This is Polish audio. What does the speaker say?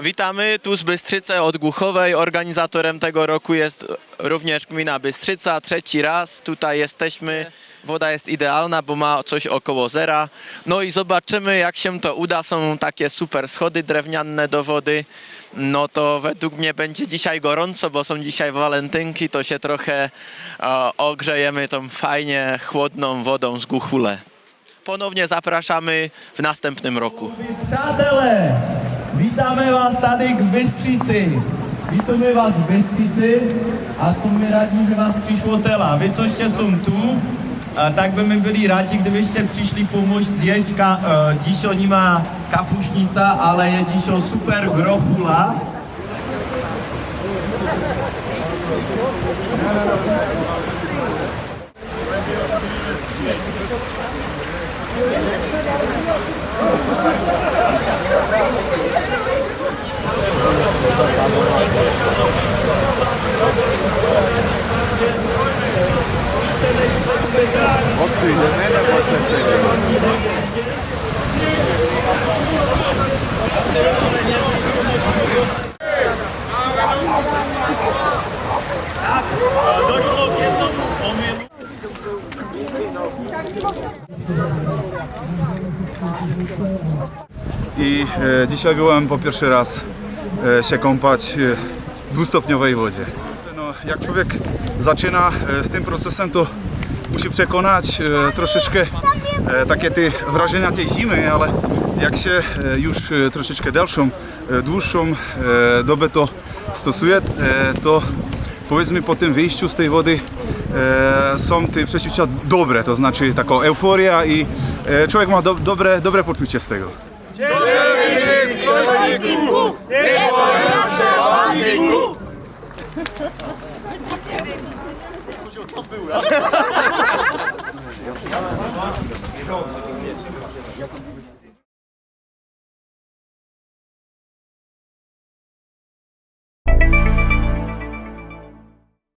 Witamy tu z Bystrzyce od Głuchowej. Organizatorem tego roku jest również gmina Bystrzyca. Trzeci raz tutaj jesteśmy. Woda jest idealna, bo ma coś około zera. No i zobaczymy, jak się to uda. Są takie super schody drewniane do wody. No to według mnie będzie dzisiaj gorąco, bo są dzisiaj walentynki. To się trochę e, ogrzejemy tą fajnie chłodną wodą z Głuchule. Ponownie zapraszamy w następnym roku. Přátelé, vítáme vás tady k Bystřici. Vítáme vás v Bystřici a jsme rádi, že vás přišlo tela. Vy, co jsou tu, tak by mi byli rádi, kdybyste přišli pomůct zjeść ka, uh, Díšo nemá kapušnica, ale je Díšo super grochula. Po Došlo k jednomu omylu. I e, dzisiaj byłem po pierwszy raz e, się kąpać e, w dwustopniowej wodzie. No, jak człowiek zaczyna e, z tym procesem, to musi przekonać e, troszeczkę e, takie te wrażenia tej zimy, ale jak się e, już e, troszeczkę dalszą, e, dłuższą e, dobę to stosuje, e, to powiedzmy po tym wyjściu z tej wody e, są te przeczucia dobre, to znaczy taka euforia i e, człowiek ma do, dobre, dobre poczucie z tego. Krąg,